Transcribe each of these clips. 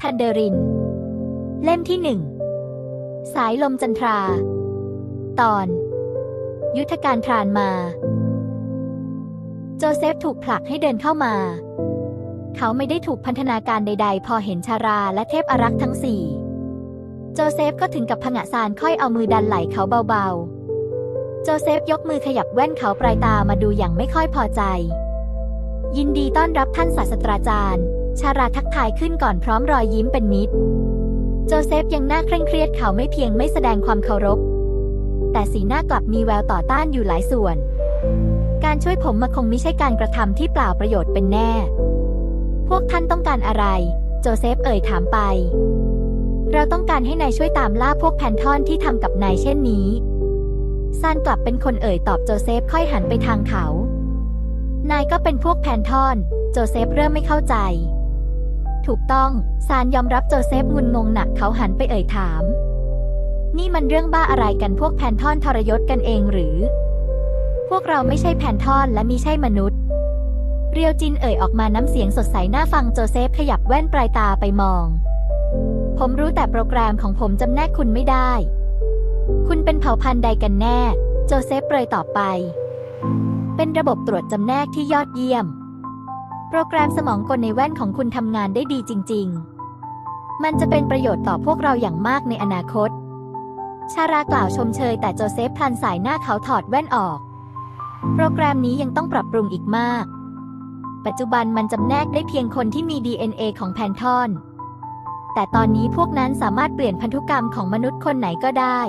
ทันเดริน เล่มที่หนึ่ง สายลมจันทรา ตอน ยุทธการทรานมา โจเซฟถูกผลักให้เดินเข้ามา เขาไม่ได้ถูกพันธนาการใด ๆ พอเห็นชาราและเทพอารักษ์ทั้งสี่ โจเซฟก็ถึงกับผงะซานค่อยเอามือดันไหล่เขาเบาๆ โจเซฟยกมือขยับแว่นเขาปลายตามาดูอย่างไม่ค่อยพอใจ ยินดีต้อนรับท่านศาสตราจารย์ ชาราทักทายขึ้นก่อนพร้อมรอยยิ้มเป็นมิตร โจเซฟยังหน้าเคร่งเครียดเขาไม่เพียงไม่แสดงความเคารพ แต่สีหน้ากลับมีแววต่อต้านอยู่หลายส่วน การช่วยผมมาคงไม่ใช่การกระทำที่เปล่าประโยชน์เป็นแน่ พวกท่านต้องการอะไร โจเซฟเอ่ยถามไป เราต้องการให้นายช่วยตามล่าพวกแพนทอนที่ทำกับนายเช่นนี้ ซานกลับเป็นคนเอ่ยตอบโจเซฟค่อยหันไปทางเขา นายก็เป็นพวกแพนทอน โจเซฟเริ่มไม่เข้าใจ ถูกต้อง ซานยอมรับโจเซฟงุนงงหนักเขาหันไปเอ่ยถาม นี่มันเรื่องบ้าอะไรกันพวกแพนทอนทรยศกันเองหรือ พวกเราไม่ใช่แพนทอนและมิใช่มนุษย์ เรียวจินเอ่ยออกมาน้ำเสียงสดใสน่าฟังโจเซฟขยับแว่นปลายตาไปมอง ผมรู้แต่โปรแกรมของผมจำแนกคุณไม่ได้ คุณเป็นเผ่าพันธุ์ใดกันแน่ โจเซฟเปรยตอบไป เป็นระบบตรวจจำแนกที่ยอดเยี่ยม โปรแกรมสมองกลในแว่นของคุณทำงานได้ดีจริง ๆ มันจะเป็นประโยชน์ต่อพวกเราอย่างมากในอนาคต ชารากล่าวชมเชยแต่โจเซฟพลันสายหน้าเขาถอดแว่นออก โปรแกรมนี้ยังต้องปรับปรุงอีกมาก ปัจจุบันมันจำแนกได้เพียงคนที่มี DNA ของแพนทอนแต่ตอนนี้พวกนั้นสามารถเปลี่ยนพันธุกรรมของมนุษย์คนไหนก็ได้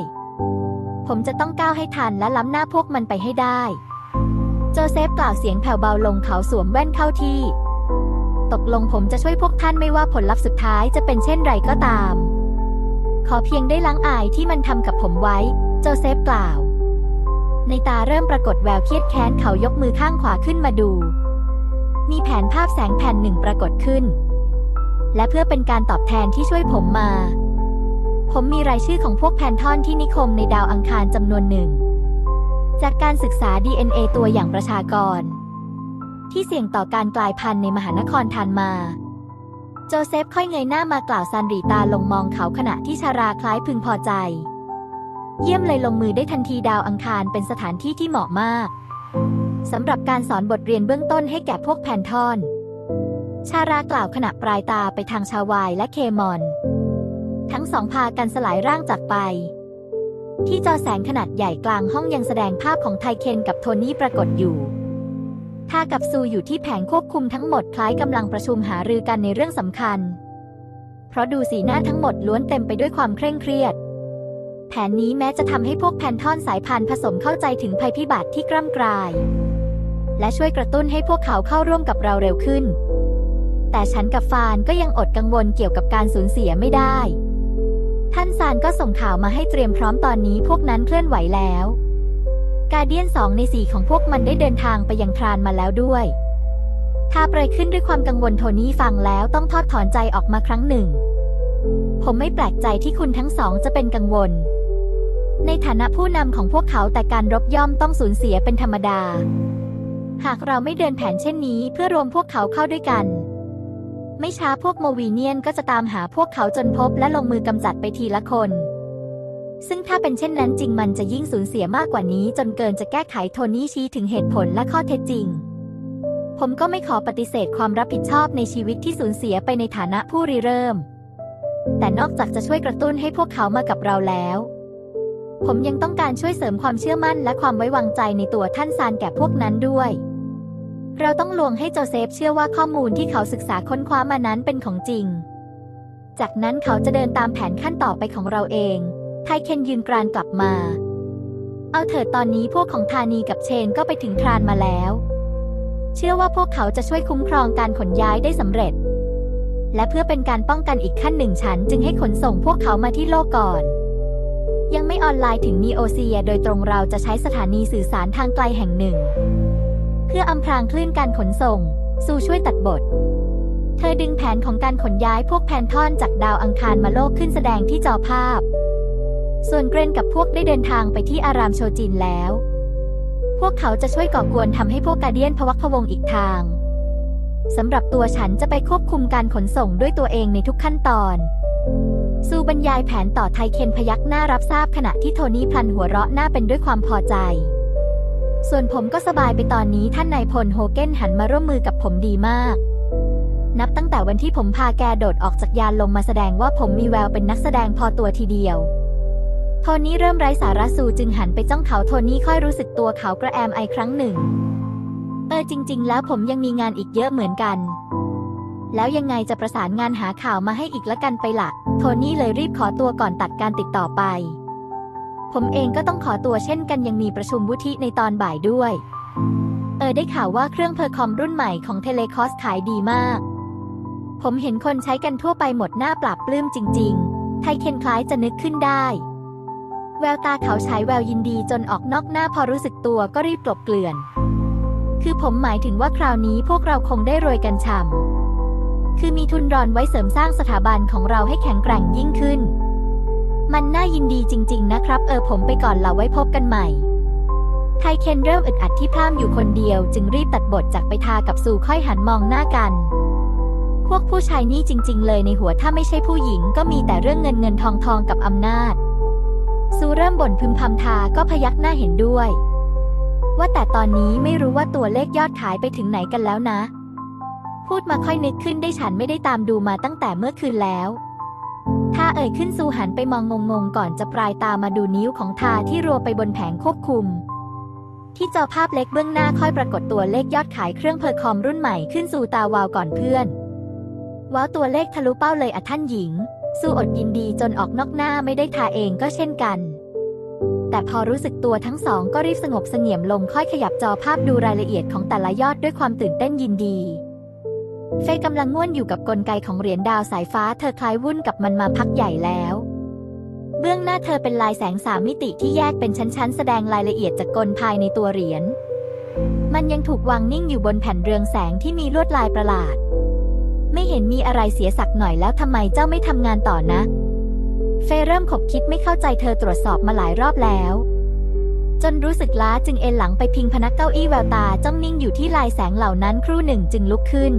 ผมจะต้องก้าวให้ทันและล้ำหน้าพวกมันไปให้ได้ โจเซฟกล่าวเสียงแผ่วเบาลงเขาสวมแว่นเข้าที่ ตกลงผมจะช่วยพวกท่านไม่ว่าผลลัพธ์สุดท้ายจะเป็นเช่นไรก็ตาม ขอเพียงได้ล้างอายที่มันทำกับผมไว้ โจเซฟกล่าว ในตาเริ่มปรากฏแววเครียดแค้นเขายกมือข้างขวาขึ้นมาดู มีแผนภาพแสงแผ่นหนึ่งปรากฏขึ้น และเพื่อเป็นการตอบแทนที่ช่วยผมมา ผมมีรายชื่อของพวกแพนทอนที่นิคมในดาวอังคารจำนวนหนึ่ง จากการศึกษา DNA ตัวอย่างประชากร ที่เสี่ยงต่อการกลายพันธุ์ในมหานครทานมา โจเซฟค่อยเงยหน้ามากล่าวซันรีตาลงมองเขาขณะที่ชาราคล้ายพึงพอใจ เยี่ยมเลยลงมือได้ทันทีดาวอังคารเป็นสถานที่ที่เหมาะมากสำหรับการสอนบทเรียนเบื้องต้นให้แก่พวกแพนทอน ชารากล่าวขณะปลายตาไปทางชาวายและเคมอน ทั้งสองพากันสลายร่างจากไป ที่จอแสงขนาดใหญ่กลางห้องยังแสดงภาพของไทเคนกับโทนี่ปรากฏอยู่ท่ากับซูอยู่ที่แผงควบคุมทั้งหมดคล้ายกำลังประชุมหารือกันในเรื่องสำคัญ เพราะดูสีหน้าทั้งหมดล้วนเต็มไปด้วยความเคร่งเครียด แผนนี้แม้จะทำให้พวกแพนทอนสายพันธุ์ผสมเข้าใจถึงภัยพิบัติที่กล้ำกลาย และช่วยกระตุ้นให้พวกเขาเข้าร่วมกับเราเร็วขึ้น แต่ฉันกับฟานก็ยังอดกังวลเกี่ยวกับการสูญเสียไม่ได้ ท่านซานก็ส่งข่าวมาให้เตรียมพร้อมตอนนี้พวกนั้นเคลื่อนไหวแล้วกาเดียนสองในสี่ของพวกมันได้เดินทางไปยังทรานมาแล้วด้วยทาเปรยขึ้นด้วยความกังวลโทนี่ฟังแล้วต้องทอดถอนใจออกมาครั้งหนึ่ง ผมไม่แปลกใจที่คุณทั้งสองจะเป็นกังวล ในฐานะผู้นำของพวกเขาแต่การรบย่อมต้องสูญเสียเป็นธรรมดา หากเราไม่เดินแผนเช่นนี้เพื่อรวมพวกเขาเข้าด้วยกัน ไม่ช้าพวกโมวีเนียนก็จะตามหาพวกเขาจนพบและลงมือกำจัดไปทีละคน ซึ่งถ้าเป็นเช่นนั้นจริงมันจะยิ่งสูญเสียมากกว่านี้จนเกินจะแก้ไขโทนี่ชี้ถึงเหตุผลและข้อเท็จจริง ผมก็ไม่ขอปฏิเสธความรับผิดชอบในชีวิตที่สูญเสียไปในฐานะผู้ริเริ่ม แต่นอกจากจะช่วยกระตุ้นให้พวกเขามากับเราแล้ว ผมยังต้องการช่วยเสริมความเชื่อมั่นและความไว้วางใจในตัวท่านซานแก่พวกนั้นด้วย เราต้องลวงให้โจเซฟเชื่อว่าข้อมูลที่เขาศึกษาค้นคว้ามานั้นเป็นของจริง จากนั้นเขาจะเดินตามแผนขั้นต่อไปของเราเอง ไทเคนยืนกรานกลับมา เอาเถิดตอนนี้พวกของธานีกับเชนก็ไปถึงทรานมาแล้ว เชื่อว่าพวกเขาจะช่วยคุ้มครองการขนย้ายได้สำเร็จ และเพื่อเป็นการป้องกันอีกขั้นหนึ่งฉันจึงให้ขนส่งพวกเขามาที่โลกก่อน ยังไม่ออนไลน์ถึงนีโอเซีย โดยตรงเราจะใช้สถานีสื่อสารทางไกลแห่งหนึ่ง เพื่ออำพรางคลื่นการขนส่งสู่ช่วยตัดบท เธอดึงแผนของการขนย้ายพวกแพนทอนจากดาวอังคารมาโลกขึ้นแสดงที่จอภาพ ส่วนเกรนกับพวกได้เดินทางไปที่อารามโชจินแล้ว พวกเขาจะช่วยก่อกวนทำให้พวกกาเดียนพวักพวงอีกทางสำหรับตัวฉันจะไปควบคุมการขนส่งด้วยตัวเองในทุกขั้นตอนซูบรรยายแผนต่อไทเคนพยักหน้ารับทราบขณะที่โทนี่พลันหัวเราะหน้าเป็นด้วยความพอใจ ส่วนผมก็สบายไปตอนนี้ท่านนายพลโฮเกนหันมาร่วมมือกับผมดีมาก นับตั้งแต่วันที่ผมพาแกโดดออกจากยานลงมาแสดงว่าผมมีแววเป็นนักแสดงพอตัวทีเดียวโทนี่เริ่มไร้สาระสูจึงหันไปจ้องเขาโทนี่ค่อยรู้สึกตัวเขากระแอมไอครั้งหนึ่ง เออจริง ๆ แล้วผมยังมีงานอีกเยอะเหมือนกัน แล้วยังไงจะประสานงานหาข่าวมาให้อีกละกันไปละโทนี่เลยรีบขอตัวก่อนตัดการติดต่อไป ผมเองก็ต้องขอตัวเช่นกันยังมีประชุมวุฒิในตอนบ่ายด้วย เออได้ข่าวว่าเครื่องเพอร์คอมรุ่นใหม่ของเทเลคอสขายดีมาก ผมเห็นคนใช้กันทั่วไปหมดหน้าปราบปลื้มจริง ๆ ไทเคนคล้ายจะนึกขึ้นได้ แววตาเขาฉายแววยินดีจนออกนอกหน้าพอรู้สึกตัวก็รีบกลบเกลื่อน คือผมหมายถึงว่าคราวนี้พวกเราคงได้รวยกันฉ่ำคือมีทุนรอนไว้เสริมสร้างสถาบันของเราให้แข็งแกร่งยิ่งขึ้น มันน่ายินดีจริง ๆ นะครับ เออผมไปก่อนละไว้พบกันใหม่ ไทเคนเริ่มอึดอัดที่พร่ำอยู่คนเดียว จึงรีบตัดบทจากไปทากับสู่ค่อยหันมองหน้ากัน พวกผู้ชายนี่จริง ๆ เลยในหัวถ้าไม่ใช่ผู้หญิง ก็มีแต่เรื่องเงินเงินทองทองกับอำนาจซูเริ่มบ่นพึมพำทาก็พยักหน้าเห็นด้วย ว่าแต่ตอนนี้ไม่รู้ว่าตัวเลขยอดขายไปถึงไหนกันแล้วนะ พูดมาค่อยนึกขึ้นได้ฉันไม่ได้ตามดูมาตั้งแต่เมื่อคืนแล้ว ถ้าเอ่ยขึ้นซูหันไปมองงงๆก่อนจะปลายตามาดูนิ้วของทาที่รัวไปบนแผงควบคุม ที่จอภาพเล็กเบื้องหน้าค่อยปรากฏตัวเลขยอดขายเครื่องเพอร์คอมรุ่นใหม่ขึ้นสู่ตาวาวก่อนเพื่อน ว้าวตัวเลขทะลุเป้าเลยอะท่านหญิงสู้อดยินดีจนออกนอกหน้าไม่ได้ทาเองก็เช่นกัน แต่พอรู้สึกตัวทั้งสองก็รีบสงบเสงี่ยมลงค่อยขยับจอภาพดูรายละเอียดของแต่ละยอดด้วยความตื่นเต้นยินดี เฟยกำลังง่วนอยู่กับกลไกของเหรียญดาวสายฟ้า เธอคล้ายวุ่นกับมันมาพักใหญ่แล้ว เบื้องหน้าเธอเป็นลายแสงสามมิติที่แยกเป็นชั้นๆ แสดงรายละเอียดจากกลภายในตัวเหรียญ มันยังถูกวางนิ่งอยู่บนแผ่นเรืองแสงที่มีลวดลายประหลาด ไม่เห็นมีอะไรเสียสักหน่อยแล้วทำไมเจ้าไม่ทำงานต่อนะ เฟยเริ่มขบคิดไม่เข้าใจเธอตรวจสอบมาหลายรอบแล้วจนรู้สึกล้าจึงเอนหลังไปพิงพนักเก้าอี้แววตาจ้องนิ่งอยู่ที่ลายแสงเหล่านั้นครู่หนึ่งจึงลุกขึ้น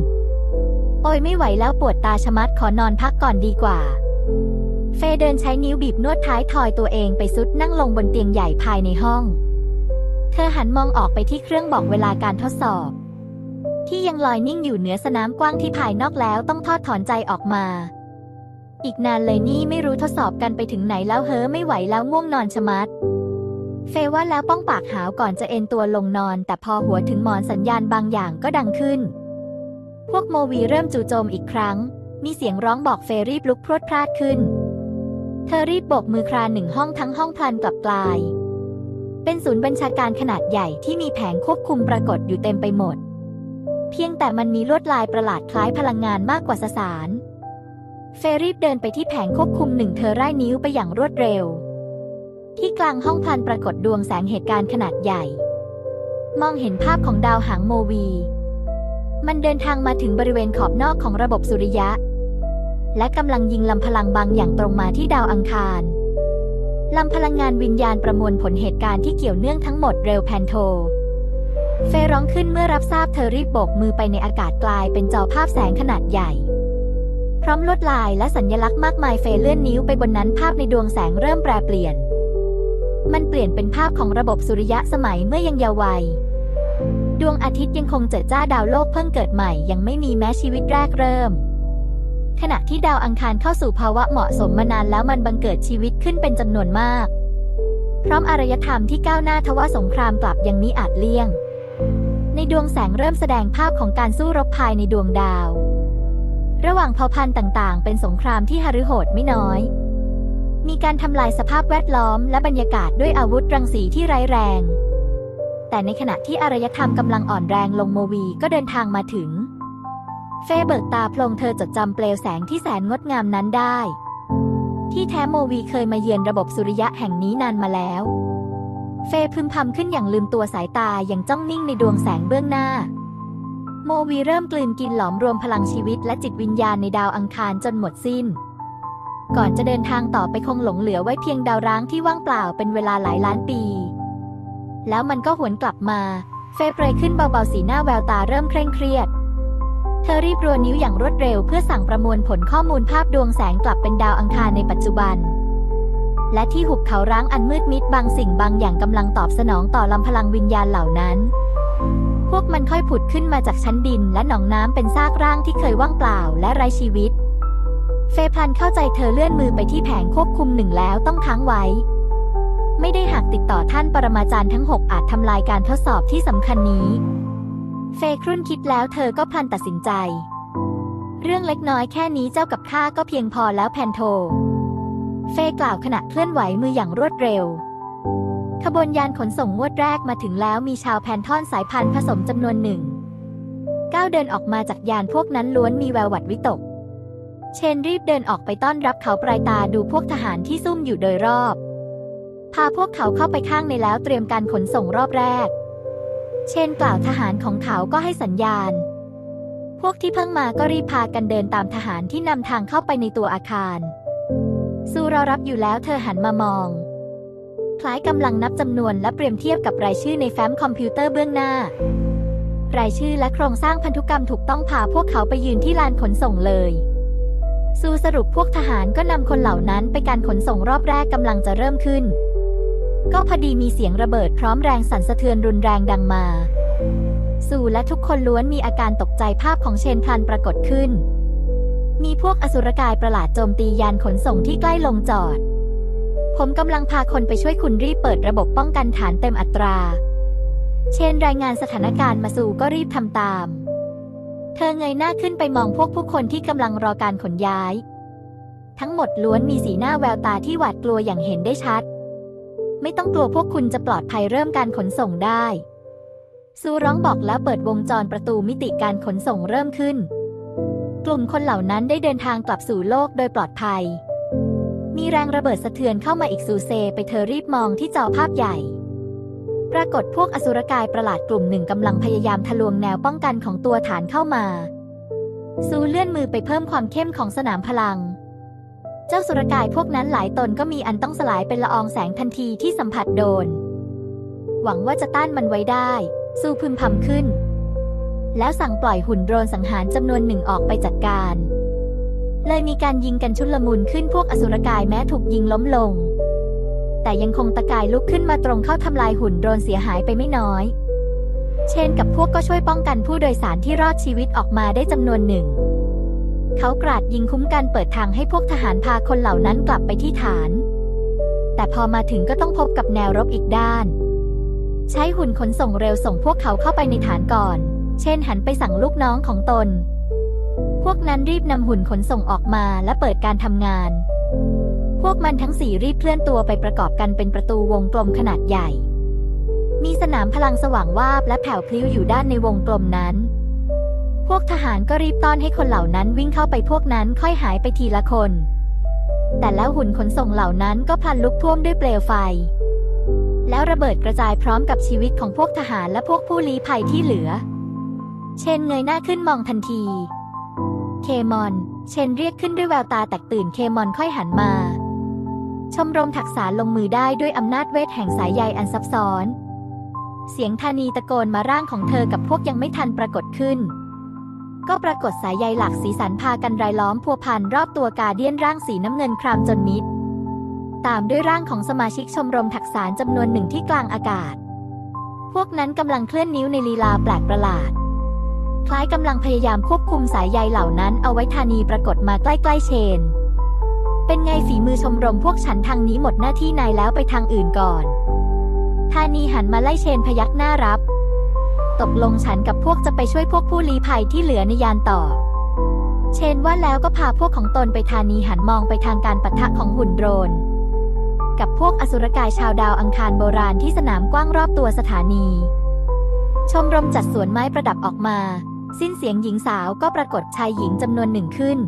โอยไม่ไหวแล้วปวดตาชะมัดขอนอนพักก่อนดีกว่า เฟยเดินใช้นิ้วบีบนวดท้ายทอยตัวเองไปซุดนั่งลงบนเตียงใหญ่ภายในห้อง เธอหันมองออกไปที่เครื่องบอกเวลาการทดสอบ ที่ยังลอยนิ่งอยู่เหนือสนามกว้างที่ภายนอกแล้วต้องทอดถอนใจออกมา อีกนานเลยนี่ไม่รู้ทดสอบกันไปถึงไหนแล้วเฮ้อไม่ไหวแล้วง่วงนอนชะมัดเฟยว่าแล้วป้องปากหาวก่อนจะเอนตัวลงนอน แต่พอหัวถึงหมอนสัญญาณบางอย่างก็ดังขึ้น วกโมวีเริ่มจู่โจมอีกครั้ง มีเสียงร้องบอกเฟรีบลุกพรวดพลาดขึ้น เธอรีบโบกมือครานหนึ่งห้องทั้งห้องพลันกลับกลาย เป็นศูนย์บัญชาการขนาดใหญ่ที่มีแผงควบคุมปรากฏอยู่เต็มไปหมด เพียงแต่มันมีลวดลายประหลาดคล้ายพลังงานมากกว่าสสาร เฟรีบเดินไปที่แผงควบคุมหนึ่งเธอไร้นิ้วไปอย่างรวดเร็ว ที่กลางห้องพลันปรากฏดวงแสงเหตุการณ์ขนาดใหญ่ มองเห็นภาพของดาวหางโมวี มันเดินทางมาถึงบริเวณขอบนอกของระบบสุริยะ และกำลังยิงลำพลังบางอย่างตรงมาที่ดาวอังคารลำพลังงานวิญญาณประมวลผลเหตุการณ์ที่เกี่ยวเนื่องทั้งหมดเร็วแพนโท เฟร้องขึ้นเมื่อรับทราบเธอรีบโบกมือไปในอากาศกลายเป็นจอภาพแสงขนาดใหญ่ พร้อมลวดลายและสัญลักษณ์มากมายเฟเลื่อนนิ้วไปบนนั้นภาพในดวงแสงเริ่มแปรเปลี่ยน มันเปลี่ยนเป็นภาพของระบบสุริยะสมัยเมื่อยังเยาว์วัย ดวงอาทิตย์ยังคงเจิดจ้าดาวโลกเพิ่งเกิดใหม่ยังไม่มีแม้ชีวิตแรกเริ่ม ขณะที่ดาวอังคารเข้าสู่ภาวะเหมาะสมมานานแล้วมันบังเกิดชีวิตขึ้นเป็นจำนวนมาก พร้อมอารยธรรมที่ก้าวหน้าทว่าสงครามกลับยังมิอาจเลี่ยง ในดวงแสงเริ่มแสดงภาพของการสู้รบภายในดวงดาว ระหว่างเผ่าพันธุ์ต่างๆ เป็นสงครามที่หฤโหดไม่น้อย มีการทำลายสภาพแวดล้อมและบรรยากาศด้วยอาวุธรังสีที่ร้ายแรง แต่ในขณะที่อารยธรรมกำลังอ่อนแรงลงโมวีก็เดินทางมาถึง เฟยเบิกตาพลงเธอจดจำเปลวแสงที่แสนงดงามนั้นได้ ที่แท้โมวีเคยมาเยือนระบบสุริยะแห่งนี้นานมาแล้ว เฟยพึมพำขึ้นอย่างลืมตัวสายตาอย่างจ้องนิ่งในดวงแสงเบื้องหน้า โมวีเริ่มกลืนกินหลอมรวมพลังชีวิตและจิตวิญญาณในดาวอังคารจนหมดสิ้นก่อนจะเดินทางต่อไปคงหลงเหลือไว้เพียงดาวร้างที่ว่างเปล่าเป็นเวลาหลายล้านปี แล้วมันก็หวนกลับมา เฟย์เปรยขึ้นเบาๆสีหน้าแววตาเริ่มเคร่งเครียด เธอรีบรัวนิ้วอย่างรวดเร็วเพื่อสั่งประมวลผลข้อมูลภาพดวงแสงกลับเป็นดาวอังคารในปัจจุบัน และที่หุบเขาร้างอันมืดมิดบางสิ่งบางอย่างกำลังตอบสนองต่อลำพลังวิญญาณเหล่านั้น พวกมันค่อยผุดขึ้นมาจากชั้นดินและหนองน้ำเป็นซากร่างที่เคยว่างเปล่าและไร้ชีวิต เฟย์พลันเข้าใจเธอเลื่อนมือไปที่แผงควบคุมหนึ่งแล้วต้องค้างไว้ ไม่ได้หากติดต่อท่านปรมาจารย์ทั้งหกอาจทำลายการทดสอบที่สำคัญนี้ เฟย์ครุ่นคิดแล้วเธอก็พลันตัดสินใจ เรื่องเล็กน้อยแค่นี้เจ้ากับข้าก็เพียงพอแล้วแพนโท เฟย์กล่าวขณะเคลื่อนไหวมืออย่างรวดเร็ว ขบวนยานขนส่งงวดแรกมาถึงแล้วมีชาวแพนทอนสายพันธุ์ผสมจำนวนหนึ่งก้าวเดินออกมาจากยานพวกนั้นล้วนมีแววหวัดวิตก เชนรีบเดินออกไปต้อนรับเขาปลายตาดูพวกทหารที่ซุ่มอยู่โดยรอบ พาพวกเขาเข้าไปข้างในแล้วเตรียมการขนส่งรอบแรก เชนกล่าวทหารของเขาก็ให้สัญญาณ พวกที่เพิ่งมาก็รีบพากันเดินตามทหารที่นำทางเข้าไปในตัวอาคารซูรอรับอยู่แล้วเธอหันมามอง คล้ายกำลังนับจำนวนและเปรียบเทียบกับรายชื่อในแฟ้มคอมพิวเตอร์เบื้องหน้า รายชื่อและโครงสร้างพันธุกรรมถูกต้องพาพวกเขาไปยืนที่ลานขนส่งเลยซูสรุปพวกทหารก็นำคนเหล่านั้นไปการขนส่งรอบแรกกำลังจะเริ่มขึ้น ก็พอดีมีเสียงระเบิดพร้อมแรงสั่นสะเทือนรุนแรงดังมาซูและทุกคนล้วนมีอาการตกใจภาพของเชนพลันปรากฏขึ้น มีพวกอสุรกายประหลาดโจมตียานขนส่งที่ใกล้ลงจอด ผมกำลังพาคนไปช่วยคุณรีบเปิดระบบป้องกันฐานเต็มอัตรา เชนรายงานสถานการณ์มาสู่ก็รีบทำตาม เธอเงยหน้าขึ้นไปมองพวกผู้คนที่กำลังรอการขนย้าย ทั้งหมดล้วนมีสีหน้าแววตาที่หวาดกลัวอย่างเห็นได้ชัด ไม่ต้องกลัวพวกคุณจะปลอดภัยเริ่มการขนส่งได้ ซูร้องบอกแล้วเปิดวงจรประตูมิติการขนส่งเริ่มขึ้น กลุ่มคนเหล่านั้นได้เดินทางกลับสู่โลกโดยปลอดภัย มีแรงระเบิดสะเทือนเข้ามาอีกซูเซไปเธอรีบมองที่จอภาพใหญ่ ปรากฏพวกอสุรกายประหลาดกลุ่มหนึ่งกำลังพยายามทะลวงแนวป้องกันของตัวฐานเข้ามา ซูเลื่อนมือไปเพิ่มความเข้มของสนามพลัง เจ้าสุรกายพวกนั้นหลายตนก็มีอันต้องสลายเป็นละอองแสงทันทีที่สัมผัสโดน หวังว่าจะต้านมันไว้ได้ซูพึมพำขึ้น แล้วสั่งปล่อยหุ่นโดรนสังหารจำนวนหนึ่งออกไปจัดการ เลยมีการยิงกันชุลมุนขึ้นพวกอสุรกายแม้ถูกยิงล้มลง แต่ยังคงตะกายลุกขึ้นมาตรงเข้าทำลายหุ่นโดรนเสียหายไปไม่น้อย เช่นกับพวกก็ช่วยป้องกันผู้โดยสารที่รอดชีวิตออกมาได้จำนวนหนึ่ง เขากราดยิงคุ้มกันเปิดทางให้พวกทหารพาคนเหล่านั้นกลับไปที่ฐาน แต่พอมาถึงก็ต้องพบกับแนวรบอีกด้าน ใช้หุ่นขนส่งเร็วส่งพวกเขาเข้าไปในฐานก่อน เช่นหันไปสั่งลูกน้องของตน พวกนั้นรีบนำหุ่นขนส่งออกมาและเปิดการทำงาน พวกมันทั้งสี่รีบเคลื่อนตัวไปประกอบกันเป็นประตูวงกลมขนาดใหญ่ มีสนามพลังสว่างวาบและแผ่วพลิ้วอยู่ด้านในวงกลมนั้น พวกทหารก็รีบต้อนให้คนเหล่านั้นวิ่งเข้าไปพวกนั้นค่อยหายไปทีละคน แต่แล้วหุ่นขนส่งเหล่านั้นก็พลันลุกท่วมด้วยเปลวไฟ แล้วระเบิดกระจายพร้อมกับชีวิตของพวกทหารและพวกผู้ลี้ภัยที่เหลือ เชนเงยหน้าขึ้นมองทันที เคมอน เชนเรียกขึ้นด้วยแววตาแตกตื่นเคมอนค่อยหันมา ชมรมถักษาลงมือได้ด้วยอำนาจเวทแห่งสายใยอันซับซ้อน เสียงธานีตะโกนมาร่างของเธอกับพวกยังไม่ทันปรากฏขึ้น ก็ปรากฏสายใยหลักสีสันพากันรายล้อมพัวพันรอบตัวกาเดียนร่างสีน้ำเงินครามจนมิด ตามด้วยร่างของสมาชิกชมรมถักษานจำนวนหนึ่งที่กลางอากาศ พวกนั้นกำลังเคลื่อนนิ้วในลีลาแปลกประหลาด คล้ายกำลังพยายามควบคุมสายใยเหล่านั้นเอาไว้ธานีปรากฏมาใกล้ๆเชน เป็นไงฝีมือชมรมพวกฉันทางนี้หมดหน้าที่นายแล้วไปทางอื่นก่อนธานีหันมาไล่เชนพยักหน้ารับ ตกลงฉันกับพวกจะไปช่วยพวกผู้ลี้ภัยที่เหลือในยานต่อ เชนว่าแล้วก็พาพวกของตนไปธานีหันมองไปทางการปะทะของหุ่นโดรน กับพวกอสุรกายชาวดาวอังคารโบราณที่สนามกว้างรอบตัวสถานี ชมรมจัดสวนไม้ประดับออกมา สิ้นเสียงหญิงสาวก็ปรากฏชายหญิงจำนวนหนึ่งขึ้น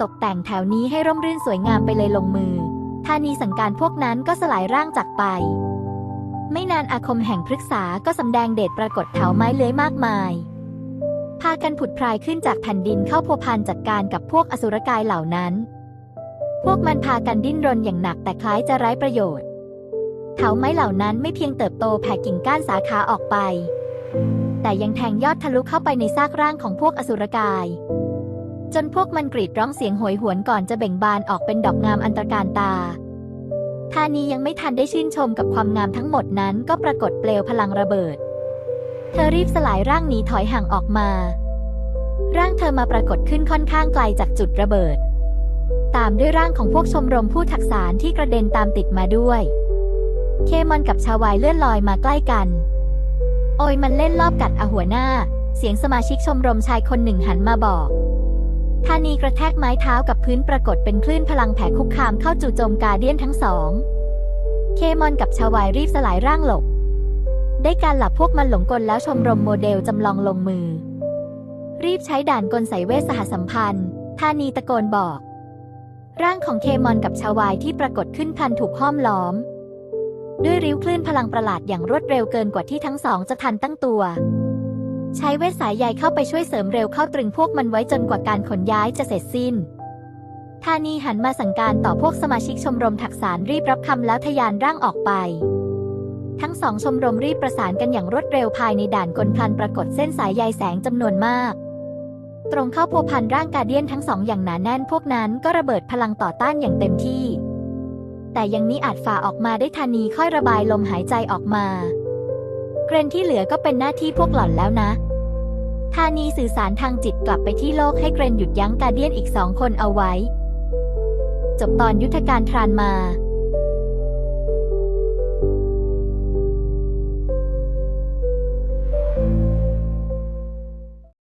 ตกแต่งแถวนี้ให้ร่มรื่นสวยงามไปเลยลงมือธานีสังการพวกนั้นก็สลายร่างจากไป ไม่นานอาคมแห่งพฤกษาก็สำแดงเดชปรากฏเถาไม้เลื้อยมากมาย พากันผุดพรายขึ้นจากแผ่นดินเข้าพัวพันจัดการกับพวกอสุรกายเหล่านั้น พวกมันพากันดิ้นรนอย่างหนักแต่คล้ายจะไร้ประโยชน์เถาไม้เหล่านั้นไม่เพียงเติบโตแผ่กิ่งก้านสาขาออกไป แต่ยังแทงยอดทะลุเข้าไปในซากร่างของพวกอสุรกาย จนพวกมันกรีดร้องเสียงโหยหวนก่อนจะเบ่งบานออกเป็นดอกงามอันตรการตา ธานียังไม่ทันได้ชื่นชมกับความงามทั้งหมดนั้นก็ปรากฏเปลวพลังระเบิด เธอรีบสลายร่างหนีถอยห่างออกมา ร่างเธอมาปรากฏขึ้นค่อนข้างไกลจากจุดระเบิด ตามด้วยร่างของพวกชมรมผู้ทักษารที่กระเด็นตามติดมาด้วย เคมอนกับชาวายเลื่อนลอยมาใกล้กัน โอยมันเล่นรอบกัดอหัวหน้า เสียงสมาชิกชมรมชายคนหนึ่งหันมาบอก ธานีกระแทกไม้เท้ากับพื้นปรากฏเป็นคลื่นพลังแผ่คุกคามเข้าจู่โจมกาเดียนทั้งสอง เคมอนกับชาวายรีบสลายร่างหลบ ได้การหลับพวกมันหลงกลแล้วชมรมโมเดลจำลองลงมือ รีบใช้ด่านกลใสเวทสหสัมพันธ์ธานีตะโกนบอก ร่างของเคมอนกับชาวายที่ปรากฏขึ้นพันถูกห้อมล้อม ด้วยริ้วคลื่นพลังประหลาดอย่างรวดเร็วเกินกว่าที่ทั้งสองจะทันตั้งตัว ใช้เวทสายใยเข้าไปช่วยเสริมเร็วเข้าตรึงพวกมันไว้จนกว่าการขนย้ายจะเสร็จสิ้นธานีหันมาสั่งการต่อพวกสมาชิกชมรมถักสารรีบรับคำแล้วทะยานร่างออกไป ทั้งสองชมรมรีบประสานกันอย่างรวดเร็วภายในด่านกลพันปรากฏเส้นสายใยแสงจำนวนมาก ตรงเข้าพัวพันร่างกาเดียนทั้งสองอย่างหนาแน่นพวกนั้นก็ระเบิดพลังต่อต้านอย่างเต็มที่ แต่ยังนี้อาจฝ่าออกมาได้ธานีค่อยระบายลมหายใจออกมา เกรนที่เหลือก็เป็นหน้าที่พวกหล่อนแล้วนะธานีสื่อสารทางจิตกลับไปที่โลกให้เกรนหยุดยั้งกาเดียนอีกสองคนเอาไว้ จบตอนยุทธการทรานมา